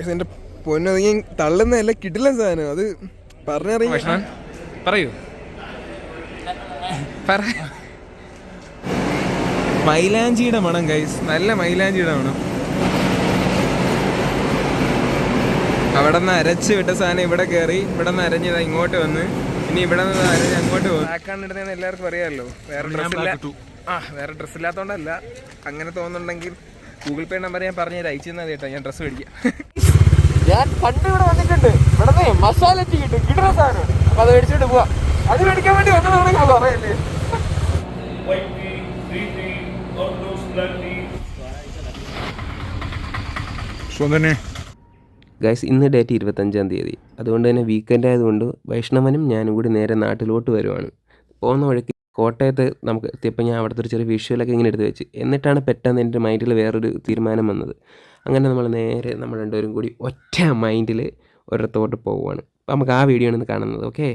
എന്റെ ഞാൻ തള്ളുന്നതല്ല കിടിലൻ സാധനം. അത് പറഞ്ഞറിയാം പറയൂ. പറ. മൈലാഞ്ചിയുടെ മണം ഗൈസ് നല്ല മൈലാഞ്ചിയുടെ മണം. അവിടെ നിന്ന് അരച്ച് വിട്ട സാധനം ഇവിടെ കയറി ഇവിടെ നിന്ന് അരഞ്ഞത് ഇങ്ങോട്ട് വന്ന്. ഇനി ഇവിടെ നിന്ന് അരഞ്ഞ് അങ്ങോട്ട് പോകും. എല്ലാവർക്കും അറിയാമല്ലോ. വേറെ ഡ്രസ് ആ വേറെ ഡ്രസ്സ് ഇല്ലാത്തതുകൊണ്ടല്ല അങ്ങനെ തോന്നുന്നുണ്ടെങ്കിൽ ഗൂഗിൾ പേ നമ്പർ ഞാൻ പറഞ്ഞു അയച്ചു തന്നാൽ കേട്ടോ. ഞാൻ ഡ്രസ്സ് മേടിക്കാം. ഞാൻ പണ്ട് ഇവിടെ വന്നിട്ടുണ്ട്. ഇവിടെ മസാല ടീ കിട്ടും കിട്ടുന്ന സാധനം അപ്പൊ അത് മേടിച്ചോണ്ട് പോവാ. അത് മേടിക്കാൻ വേണ്ടി വന്നതാണെങ്കിൽ പറയല്ലേ. ഗൈസ് ഇന്ന് ഡേറ്റ് ഇരുപത്തഞ്ചാം തീയതി. അതുകൊണ്ട് തന്നെ വീക്കെൻഡ് ആയതുകൊണ്ട് വൈഷ്ണവനും ഞാനും കൂടി നേരെ നാട്ടിലോട്ട് വരുവാണ്. പോകുന്ന വഴിക്ക് കോട്ടയത്ത് നമുക്ക് എത്തിയപ്പോൾ ഞാൻ അവിടുത്തെ ഒരു ചെറിയ വിഷ്വലൊക്കെ ഇങ്ങനെ എടുത്ത് വെച്ച്. എന്നിട്ടാണ് പെട്ടെന്ന് എന്റെ മൈൻഡിൽ വേറൊരു തീരുമാനം വന്നത്. അങ്ങനെ നമ്മൾ നേരെ നമ്മൾ രണ്ടുപേരും കൂടി ഒറ്റ മൈൻഡിൽ ഒരിടത്തോട്ട് പോവുകയാണ് അപ്പോൾ നമുക്ക് ആ വീഡിയോ ആണ് കാണുന്നത് okay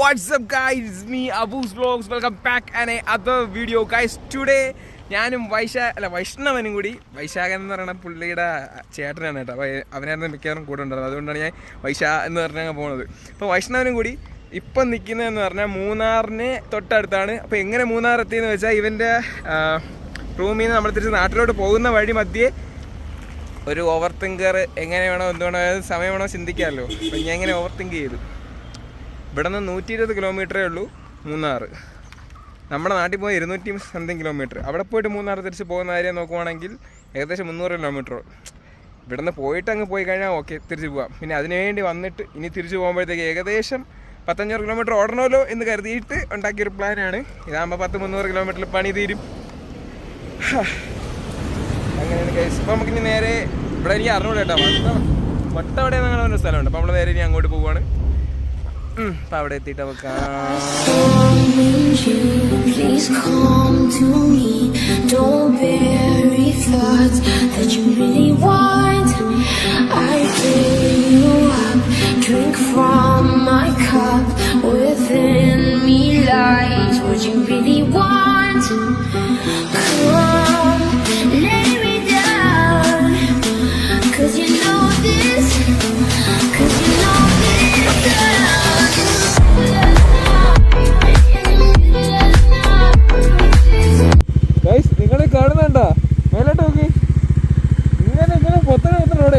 what's up guys? It's me Abu's Vlogs. Welcome back and another video guys. Today ഞാനും വൈശാ അല്ല വൈഷ്ണവനും കൂടി വൈശാഖൻ എന്ന് പറയുന്ന പുള്ളിയുടെ ചേട്ടനാണ് കേട്ടോ അവനായിരുന്നു മിക്കവാറും കൂടെ ഉണ്ടായിരുന്നത് അതുകൊണ്ടാണ് ഞാൻ വൈശാ എന്ന് പറഞ്ഞാൽ പോകുന്നത് അപ്പോൾ വൈഷ്ണവനും കൂടി ഇപ്പം നിൽക്കുന്നതെന്ന് പറഞ്ഞാൽ മൂന്നാറിന് തൊട്ടടുത്താണ് അപ്പോൾ എങ്ങനെ മൂന്നാർ എത്തിയെന്ന് വെച്ചാൽ ഇവന്റെ റൂമിൽ നിന്ന് നമ്മൾ തിരിച്ച് നാട്ടിലോട്ട് പോകുന്ന വഴി മധ്യേ ഒരു ഓവർ തിങ്കർ എങ്ങനെ വേണോ എന്തുവേണോ സമയം വേണോ ചിന്തിക്കാമല്ലോ. അപ്പം ഞാൻ എങ്ങനെ ഓവർ തിങ്ക് ചെയ്തു. ഇവിടെ നിന്ന് നൂറ്റി ഇരുപത് കിലോമീറ്ററേ ഉള്ളൂ മൂന്നാർ നമ്മുടെ നാട്ടിൽ പോയി ഇരുന്നൂറ്റി സംതിങ് കിലോമീറ്റർ അവിടെ പോയിട്ട് മൂന്നാർ തിരിച്ച് പോകുന്ന കാര്യം നോക്കുവാണെങ്കിൽ ഏകദേശം മുന്നൂറ് കിലോമീറ്റർ ഇവിടെ നിന്ന് പോയിട്ട് അങ്ങ് പോയി കഴിഞ്ഞാൽ ഓക്കെ തിരിച്ച് പോവാം. പിന്നെ അതിനുവേണ്ടി വന്നിട്ട് ഇനി തിരിച്ച് പോകുമ്പോഴത്തേക്ക് ഏകദേശം പത്തഞ്ഞൂറ് കിലോമീറ്റർ ഓടണമല്ലോ എന്ന് കരുതിയിട്ട് ഉണ്ടാക്കിയൊരു പ്ലാനാണ് ഇതാകുമ്പോൾ പത്ത് മുന്നൂറ് കിലോമീറ്ററിൽ പണി തീരും. അങ്ങനെയാണ് കേസ് അപ്പം നമുക്ക് ഇനി നേരെ ഇവിടെ എനിക്ക് അറിഞ്ഞൂടെ കേട്ടോ. വട്ടവടെ നിങ്ങൾ ഒരു സ്ഥലമുണ്ട്. അപ്പം നമ്മൾ നേരെ ഇനി അങ്ങോട്ട് പോവുകയാണ് അപ്പം അവിടെ എത്തിയിട്ട് നമുക്ക്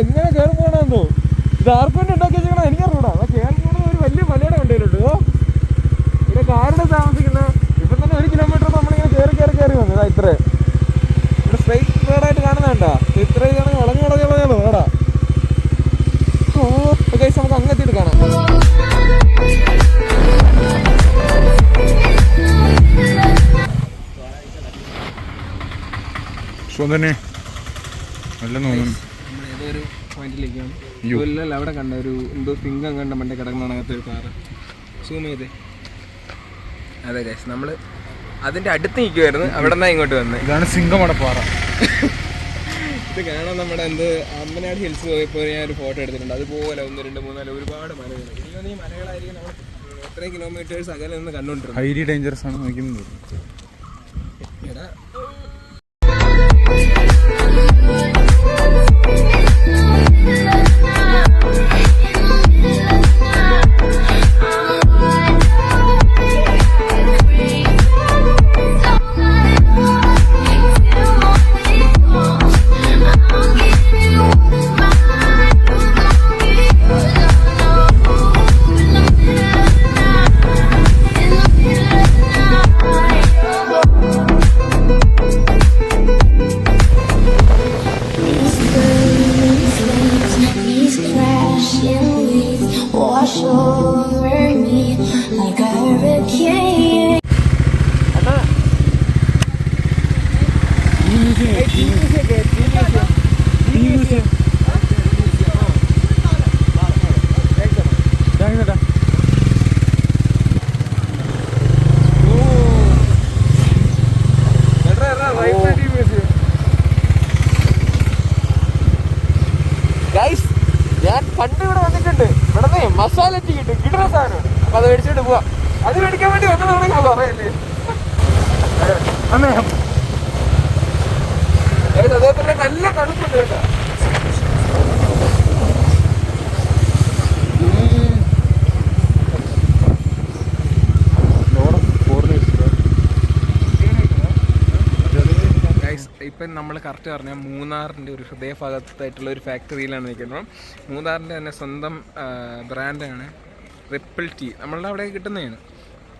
എങ്ങനെ കയറി പോകണമെന്നോ ഇത് ആർക്കും ഉണ്ടാക്കി വെച്ചാൽ എനിക്കറിഞ്ഞൂടാ. ആ കയറി പോകുന്നത് ഒരു വലിയ മലയുടെ കൊണ്ടുവരുന്നുണ്ട് ഓ ഇവിടെ കാരുടെ താമസിക്കുന്ന ഇപ്പം തന്നെ ഒരു കിലോമീറ്റർ നമ്മളിങ്ങനെ കയറി കയറി കയറി വന്നു. ഇതാ ഇത്ര. ഇവിടെ സ്ട്രൈറ്റ് റോഡായിട്ട് കാണുന്നതണ്ട ഇത്ര ഇതാണെങ്കിൽ വളഞ്ഞു വളഞ്ഞു വളഞ്ഞു റോഡാ ഓ നമുക്ക് അങ്ങെത്തിയിട്ട് കാണാം. തന്നെ നല്ല തോന്നുന്നു നമ്മൾ ഏതോ പോയിന്റിലേക്കാണ് അവിടെ കണ്ട ഒരു എന്തോ സിംഗം കണ്ട മണ്ടേ കിടക്കുന്ന അകത്ത് ഒരു കാറ്. സൂം ചെയ്തേ. അതെ ഗൈസ് നമ്മൾ അതിന്റെ അടുത്ത് നിൽക്കുമായിരുന്നു അവിടെ നിന്നാണ് ഇങ്ങോട്ട് വന്നത് ഇതാണ് സിംഗമടപ്പാറ ഇത് കാണാൻ നമ്മുടെ എന്ത് അമ്പനാട് ഹിൽസ് പോയപ്പോൾ ഞാൻ ഒരു ഫോട്ടോ എടുത്തിട്ടുണ്ട്. അതുപോലെ ഒന്ന് രണ്ട് മൂന്നാൽ ഒരുപാട് മലകൾ എനിക്ക് തോന്നുന്നു ഈ മലകളായിരിക്കും നമ്മൾ എത്രയും കിലോമീറ്റേഴ്സ് അകലെ നിന്ന് കണ്ടുകൊണ്ടിരുന്നത് ഹൈലി ഡേഞ്ചറസ് ആണ് നോക്കുന്നത് Yeah. shoulder ഞാൻ പണ്ട് ഇവിടെ വന്നിട്ടുണ്ട്. ഇവിടെ മസാല ടീ കിട്ടും. കിട്ടുന്ന സാധനം. അപ്പൊ അത് മേടിച്ചോണ്ട് പോവാ. അത് മേടിക്കാൻ വേണ്ടി വന്നതാണെങ്കിൽ പറയല്ലേ? അന്നേ അതേപോലെ നല്ല തണുപ്പുണ്ട് കേട്ടോ. നമ്മൾ കറക്റ്റ് പറഞ്ഞാൽ മൂന്നാറിന്റെ ഒരു ഹൃദയഭാഗത്തായിട്ടുള്ള ഒരു ഫാക്ടറിയിലാണ് നിൽക്കുന്നത്. മൂന്നാറിന്റെ തന്നെ സ്വന്തം ബ്രാൻഡാണ് റിപ്പിൾ ടീ നമ്മളുടെ അവിടെ കിട്ടുന്നതാണ്.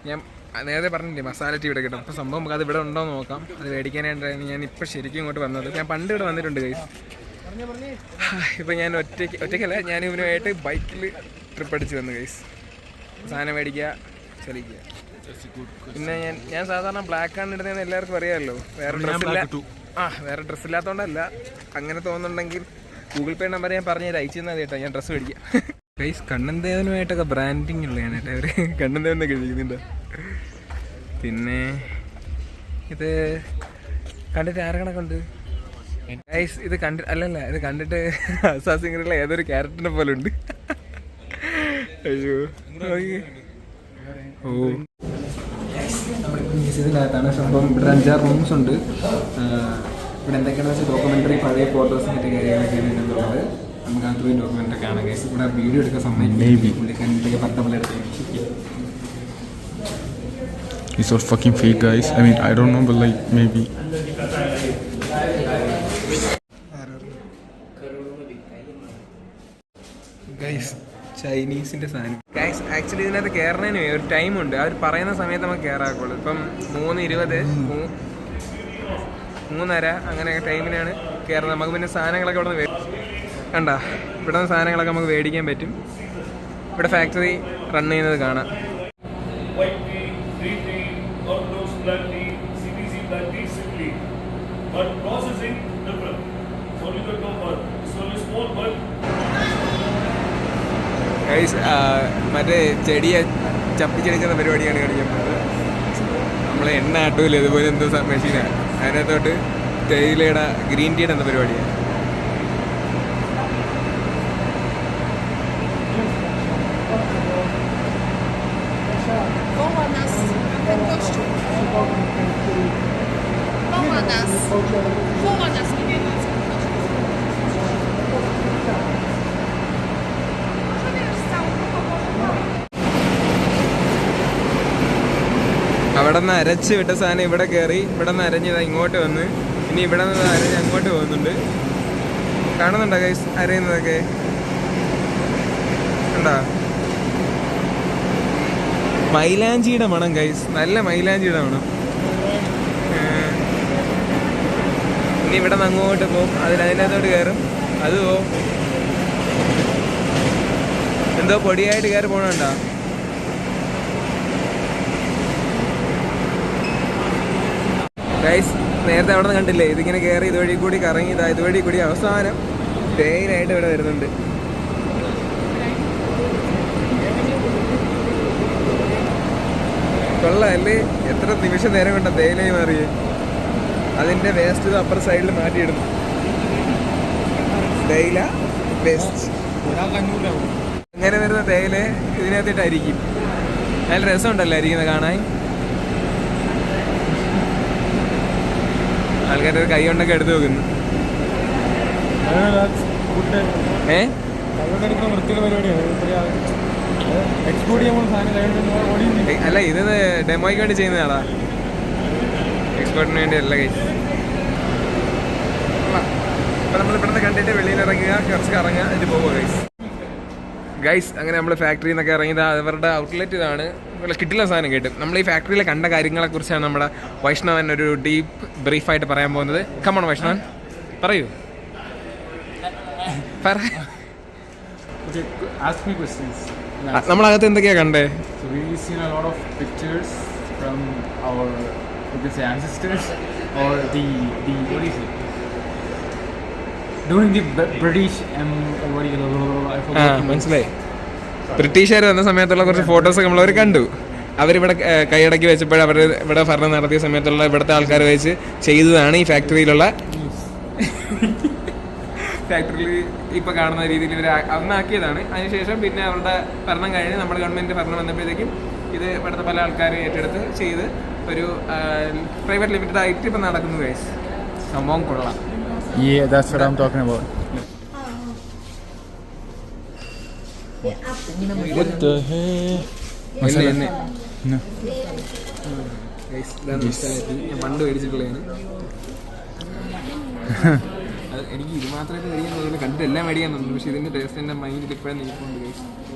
ഞാൻ നേരത്തെ പറഞ്ഞില്ലേ മസാല ടീ ഇവിടെ കിട്ടും. അപ്പോൾ സംഭവം നമുക്ക് അത് ഇവിടെ ഉണ്ടോ എന്ന് നോക്കാം. അത് മേടിക്കാനായിട്ടാണ് ഞാൻ ഇപ്പോൾ ശരിക്കും ഇങ്ങോട്ട് വന്നത്. ഞാൻ പണ്ട് ഇവിടെ വന്നിട്ടുണ്ട് കൈസ് ഇപ്പം ഞാൻ ഒറ്റയ്ക്ക് ഒറ്റയ്ക്കല്ല ഞാൻ ഇവനുമായിട്ട് ബൈക്കിൽ ട്രിപ്പ് അടിച്ച് വന്നു കൈസ് സാധനം മേടിക്കുക ചലിക്കുക. പിന്നെ ഞാൻ ഞാൻ സാധാരണ ബ്ലാക്ക് ആണ് ഇടുന്നതെന്ന് എല്ലാവർക്കും അറിയാമല്ലോ. വേറെ ഡ്രസ്സില്ല ആ വേറെ ഡ്രസ്സ് ഇല്ലാത്തതുകൊണ്ടല്ല അങ്ങനെ തോന്നുന്നുണ്ടെങ്കിൽ ഗൂഗിൾ പേ നമ്പർ ഞാൻ പറഞ്ഞു അയച്ചു തന്നാൽ കേട്ടോ. ഞാൻ ഡ്രസ്സ് മേടിക്കാം. ഗൈസ് കണ്ണന്തേവനുമായിട്ടൊക്കെ ബ്രാൻഡിങ് ഉള്ളതാണ് കേട്ടോ അവർ കണ്ണന്തേവൻ എന്നൊക്കെ ചെയ്യുന്നുണ്ട് പിന്നെ ഇത് കണ്ടിട്ട് ആരെ കണക്കുണ്ട് ഗൈസ് ഇത് കണ്ടി അല്ലല്ല ഇത് കണ്ടിട്ട് അസാസിംഗറിലെ ഏതൊരു ക്യാരക്ടറിനെ പോലെ ഉണ്ട്. അയ്യോ. ഓ. നമ്മളിപ്പോൾ മ്യൂസിയത്തിന്റെ അകത്താണ് സംഭവം. ഇവിടെ അഞ്ചാറ് റൂംസ് ഉണ്ട്. ഇവിടെ എന്തൊക്കെയാണെന്ന് വെച്ചാൽ ഡോക്യുമെന്ററി പഴയ ഫോട്ടോസും മറ്റു കാര്യങ്ങളൊക്കെ ഇതിനുള്ളത് നമുക്ക് അത് പോയി ഡോക്യുമെന്ററി കാണാം കേസ് ഇവിടെ വീഡിയോ എടുക്കാൻ സമ്മതിക്കും പുള്ളിക്കാരന്റെ പറഞ്ഞ പോലെ It's all fucking fake, guys. I mean, I don't know, but like maybe. Guys ചൈനീസിന്റെ സാധനം. ആക്ച്വലി ഇതിനകത്ത് കയറണേന് ഒരു ടൈമുണ്ട് അവർ പറയുന്ന സമയത്ത് നമുക്ക് കയറാക്കുള്ളൂ ഇപ്പം മൂന്ന് ഇരുപത് മൂന്നര അങ്ങനെ ടൈമിനാണ് കയറുന്നത് നമുക്ക് പിന്നെ സാധനങ്ങളൊക്കെ ഇവിടെ നിന്ന് കണ്ട? ഇവിടെ നിന്ന് സാധനങ്ങളൊക്കെ നമുക്ക് മേടിക്കാൻ പറ്റും. ഇവിടെ ഫാക്ടറി റൺ ചെയ്യുന്നത് കാണാം. മറ്റേ ചെടിയെ ചപ്പിച്ചെടുക്കുന്ന പരിപാടിയാണ് കാണിക്കാൻ പോകുന്നത് നമ്മളെ എണ്ണ ആട്ടൂല ഇതുപോലെ എന്തോ മെഷീനാണ് അതിനകത്തോട്ട് തേയിലയുടെ ഗ്രീൻ ടീയുടെ എന്ന പരിപാടിയാണ് Woła nas ten gościu. അവിടെ അരച്ച് വിട്ട സാധനം ഇവിടെ കയറി ഇവിടെ നിന്ന് അരഞ്ഞത് ഇങ്ങോട്ട് വന്ന്. ഇനി ഇവിടെ നിന്ന് അരഞ്ഞ് അങ്ങോട്ട് പോകുന്നുണ്ട്. കാണുന്നുണ്ടോ ഗൈസ് അരയുന്നതൊക്കെ ഉണ്ടോ മൈലാഞ്ചിയുടെ മണം ഗൈസ് നല്ല മൈലാഞ്ചിയുടെ മണം. ഇനി ഇവിടെ നിന്ന് അങ്ങോട്ട് പോകും അതിൽ അതിനകത്തോട്ട് കയറും. അത് പോവും എന്തോ പൊടിയായിട്ട് കയറി പോകണുണ്ടോ ഗൈസ് നേരത്തെ അവിടെ നിന്ന് കണ്ടില്ലേ? ഇതിങ്ങനെ കയറി ഇതുവഴി കൂടി കറങ്ങി ഇതാ ഇതുവഴി കൂടി അവസാനം തേയിലായിട്ട് ഇവിടെ വരുന്നുണ്ട്. കൊള്ളല്ലേ? എത്ര നിമിഷ നേരം കൊണ്ട തേയിലയും മാറിയേ അതിന്റെ വേസ്റ്റ് അപ്പർ സൈഡിൽ മാറ്റിയിടുന്നു തേയില വേസ്റ്റ് അങ്ങനെ വരുന്ന തേയില ഇതിനകത്തിട്ടായിരിക്കും. അതിൽ രസമുണ്ടല്ലോ ഇരിക്കുന്നത് കാണാൻ. ആൾക്കാർ കൈ കൊണ്ടൊക്കെ എടുത്തു നോക്കുന്നു ഏ? അല്ല ഇത് ഡെമോയ്ക്ക് വേണ്ടി ചെയ്യുന്നതാടാ എക്സ്പോർട്ടിന് വേണ്ടി അല്ല കൈ അപ്പൊ നമ്മൾ ഇവിടുന്ന് കണ്ടിട്ട് വെളിയിൽ ഇറങ്ങുക കുറച്ച് കറങ്ങുക എന്നിട്ട് പോവുക ഗൈസ് ഗൈസ് അങ്ങനെ നമ്മൾ ഫാക്ടറിയിൽ നിന്നൊക്കെ ഇറങ്ങിയത്. അവരുടെ ഔട്ട്ലെറ്റ് ഇതാണ്. കിട്ടില്ല സാധനം കേട്ടു. നമ്മൾ ഈ ഫാക്ടറിയിൽ കണ്ട കാര്യങ്ങളെ കുറിച്ചാണ് നമ്മുടെ വൈഷ്ണവൻ ഒരു ഡീപ്പ് ബ്രീഫായിട്ട് പറയാൻ പോകുന്നത്. Come on. പറയൂ. നമ്മളകത്ത് എന്തൊക്കെയാ കണ്ടേ? ഫ്രം അവർ ancestors or the the what do you say? During the B- British um, what do you I ആ forgot. the name. മനസ്സിലായി. ബ്രിട്ടീഷുകാർ വന്ന സമയത്തുള്ള കുറച്ച് ഫോട്ടോസ് നമ്മളവർ കണ്ടു. അവരിവിടെ കൈയടക്കി വെച്ചപ്പോൾ അവർ ഇവിടെ ഭരണം നടത്തിയ സമയത്തുള്ള ഇവിടുത്തെ ആൾക്കാർ വെച്ച് ചെയ്തതാണ് ഈ ഫാക്ടറിയിലുള്ള ഫാക്ടറിയിൽ ഇപ്പൊ കാണുന്ന രീതിയിൽ ഇവർ അന്നാക്കിയതാണ് അതിനുശേഷം പിന്നെ അവരുടെ ഭരണം കഴിഞ്ഞ് നമ്മുടെ ഗവൺമെന്റ് ഭരണം വന്നപ്പോഴത്തേക്കും ഇത് ഇവിടുത്തെ പല ആൾക്കാരും ഏറ്റെടുത്ത് ചെയ്ത് ഒരു പ്രൈവറ്റ് ലിമിറ്റഡ് ആയിട്ട് ഇപ്പം നടക്കുന്നു ഗൈസ് സംഭവം കൊള്ളാം. Yeah, that's what I'm talking about. What the hell? പണ്ട് മേടിച്ചിട്ടുള്ളതാണ് എനിക്ക് ഇത് മാത്രമായിട്ട് മേടിക്കാൻ തോന്നുന്നു കണ്ടിട്ട് എല്ലാം മേടിക്കാൻ തോന്നുന്നു. പക്ഷെ ഇതിന്റെ ടേസ്റ്റ് എന്റെ മൈൻഡിൽ ഇപ്പോഴും നിൽക്കുന്നുണ്ട്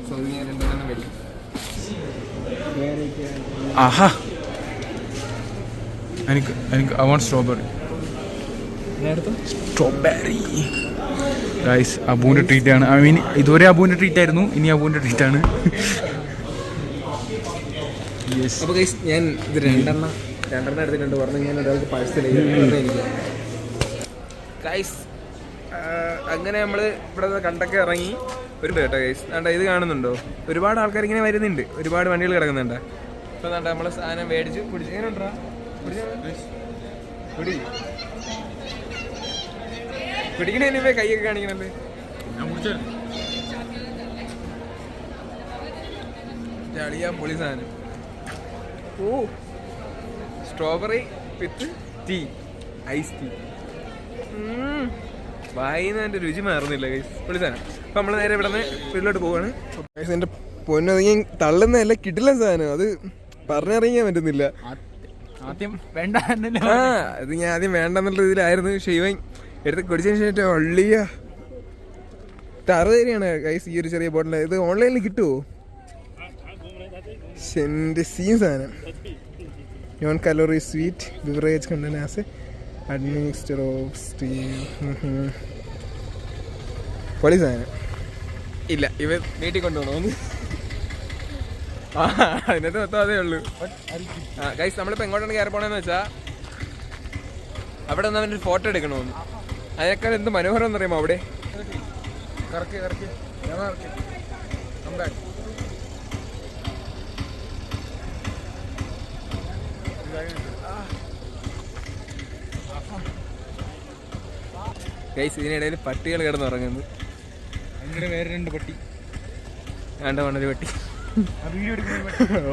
സോ അത് ഞാൻ രണ്ടെണ്ണം മേടിക്കും. ആഹാ. എനിക്ക് എനിക്ക് I want strawberry strawberry guys അബുവിന്റെ treat ആണ് ഐ മീൻ ഇതുവരെ അബുവിന്റെ ട്രീറ്റ് ആയിരുന്നു. ഇനി അബുവിന്റെ ട്രീറ്റ് അപ്പോൾ ഗൈസ് ഞാൻ ഇത് രണ്ടെണ്ണം രണ്ടെണ്ണം എടുത്തിട്ടുണ്ട്. പറഞ്ഞു ഞാൻ ഒരാൾക്ക് പാഴ്സൽ ഗൈസ് അങ്ങനെ നമ്മൾ ഇവിടെ നിന്ന് കണ്ടൊക്കെ ഇറങ്ങി. ഒരു കേട്ടോ ഗൈസ് വേണ്ട ഇത് കാണുന്നുണ്ടോ? ഒരുപാട് ആൾക്കാർ ഇങ്ങനെ വരുന്നുണ്ട്. ഒരുപാട് വണ്ടികൾ കിടക്കുന്നുണ്ട്. അപ്പോൾ വേണ്ട നമ്മൾ സാധനം മേടിച്ച്. പിടിച്ചു എങ്ങനെ ഉണ്ടാ കുടി. മുമ്പേ കൈയൊക്കെ കാണിക്കണല്ലേ? ചളിയാ പൊളി സാധനം. ഓ strawberry with tea ice tea വായിന്ന് എന്റെ രുചി മാറുന്നില്ല ഗൈസ് പൊളി സാധനം. അപ്പം നമ്മൾ നേരെ ഇവിടെ നിന്ന് വീട്ടിലോട്ട് പോവാണ്. ഗൈസ് എന്റെ പൊന്നധികം തള്ളുന്നതല്ല കിട്ടില്ല സാധനം. അത് പറഞ്ഞറിയാൻ പറ്റുന്നില്ല. ആദ്യം വേണ്ട ആ അത് ഞാൻ ആദ്യം വേണ്ടെന്നുള്ള രീതിയിലായിരുന്നു. പക്ഷേ ഇവൻ എടുത്ത് കുടിച്ചതിന് ശേഷം വള്ളിയ അറുപത് രൂപയാണ് ഗൈസ് ഈ ഒരു ചെറിയ ബോട്ടിൽ ഇത് ഓൺലൈനിൽ കിട്ടുമോ എന്റെ സീൻ സാധനം. Non calorie sweet beverage contains administer of steam പൊളി സാധനം. ഇല്ല ഇവ നീട്ടി കൊണ്ടുപോകണമെന്ന് ആ അതിനകത്ത് മൊത്തം അതേ ഉള്ളൂ. ആ ഗൈസ് നമ്മളിപ്പോൾ എങ്ങോട്ടാണ് കയറി പോകണമെന്ന് വെച്ചാൽ അവിടെ നിന്ന് അവന്റെ ഫോട്ടോ എടുക്കണമെന്ന്. അതിനേക്കാൾ എന്ത് മനോഹരം എന്നറിയാമോ അവിടെ? കറക്കി കറക്കി. ഗൈസ് ഇതിനിടയിൽ പട്ടികൾ കിടന്നുറങ്ങുന്നത് അങ്ങനെ വേറെ രണ്ട് പട്ടി. വേണ്ട മണ്ണൊരു പട്ടി.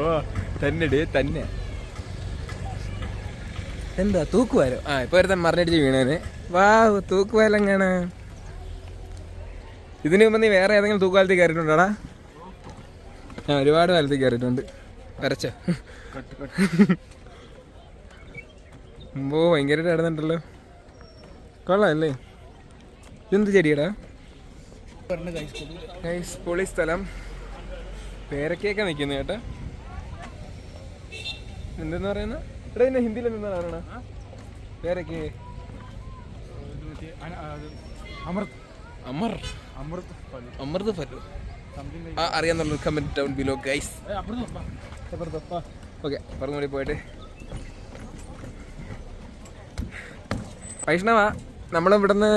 ഓ തന്നെ ഡേ തന്നെ എന്താ തൂക്കുവാലോ ആ ഇപ്പൊ ഒരുത്തൻ മറിഞ്ഞടിച്ച് വീണേനെ. വാ തൂക്കുവാലം കാണാ ഇതിനു മുമ്പ് നീ വേറെ ഏതെങ്കിലും തൂക്കുവാലത്തിൽ കയറിയിട്ടുണ്ടോടാ? ഞാൻ ഒരുപാട് കാലത്തിൽ കയറിയിട്ടുണ്ട്. വരച്ച. മുമ്പോ ഭയങ്കരമായിട്ട് കിടന്നുണ്ടല്ലോ കൊള്ളാം അല്ലേ ഇതെന്ത് ചെടിയടാ? പൊളി സ്ഥലം. പേരക്കൊക്കെ നിൽക്കുന്നു കേട്ടോ. എന്തെന്ന് പറയുന്ന? എടാ ഇന്നെ ഹിന്ദിയിൽ എന്തെന്നാ പറയണ പേരൊക്കെ? അമൃത്. അമർ. അമൃത് അമൃത് ഫലു. ആ അറിയാന്നുള്ള comment down below guys okay പറഞ്ഞുകൂടി പോയിട്ട്. വൈഷ്ണവ നമ്മൾ ഇവിടുന്ന്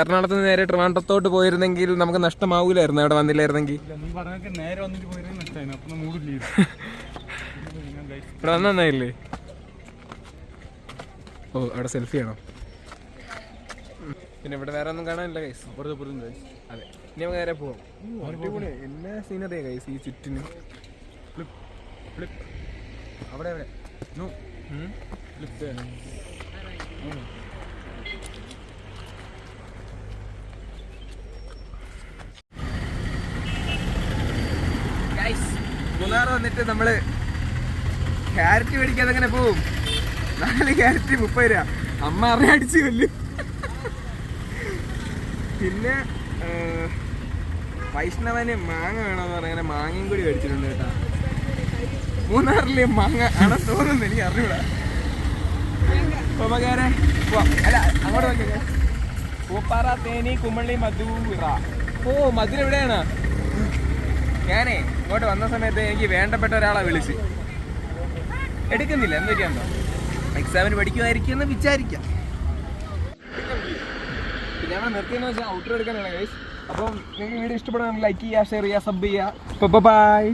എറണാകുളത്ത് നിന്ന് നേരെ ട്രിവാൻഡ്രത്തോട്ട് പോയിരുന്നെങ്കിൽ നമുക്ക് നഷ്ടമാവൂലായിരുന്നു. അവിടെ വന്നില്ലായിരുന്നെങ്കിൽ. ഇവിടെ പറഞ്ഞ നേരെ വന്നിട്ട് പോയിരുന്നു നഷ്ടമായിരുന്നു അപ്പൊ മൂടില്ല ഇവിടെ വന്ന നന്നായില്ലേ ഓ അവിടെ സെൽഫി ആണോ? പിന്നെ ഇവിടെ വേറെ ഒന്നും കാണാനില്ല കൈസ് അതെ. ഇനി നമുക്ക് നേരെ പോവാം. അടിപൊളി. എല്ലാ സീനറിയാ കൈസ് ഈ ചുറ്റിന്. അവിടെ അവിടെ. നോ മൂന്നാർ വന്നിട്ട് നമ്മൾ ക്യാരറ്റ് മേടിക്കാതെ അങ്ങനെ പോവും. നാല് ക്യാരറ്റ് മുപ്പത് രൂപ. അമ്മ അറിയാൻ അടിച്ചു കൊല്ലും. പിന്നെ വൈഷ്ണവന് മാങ്ങ വേണമെന്ന് പറഞ്ഞാൽ മാങ്ങയും കൂടി മേടിച്ചിട്ടുണ്ട് കേട്ടോ. മൂന്നാറിലെ മാങ്ങ ആണ് തോന്നുന്നു എനിക്ക് അറിഞ്ഞൂടാ. ഉപകാരെ അല്ല അങ്ങോട്ട് നോക്കിയാ പൂപ്പാറ തേനി കുമ്മള്ളി മധുര ഓ മധുര എവിടെയാണ്? ഞാനേ ഇങ്ങോട്ട് വന്ന സമയത്ത് എനിക്ക് വേണ്ടപ്പെട്ട ഒരാളെ വിളിച്ച് എടുക്കുന്നില്ല എന്തൊക്കെയാണോ എക്സാമിന് പഠിക്കുമായിരിക്കും എന്ന് വിചാരിക്കാം. പിന്നെ നിർത്തിയെന്ന് വെച്ചാൽ ഔട്ടർ എടുക്കാനാണ് ഗൈസ് അപ്പം നിങ്ങൾക്ക് വീഡിയോ ഇഷ്ടപ്പെടുകയാണെങ്കിൽ ലൈക്ക് ചെയ്യുക ഷെയർ ചെയ്യുക സബ് ചെയ്യുക. ബൈ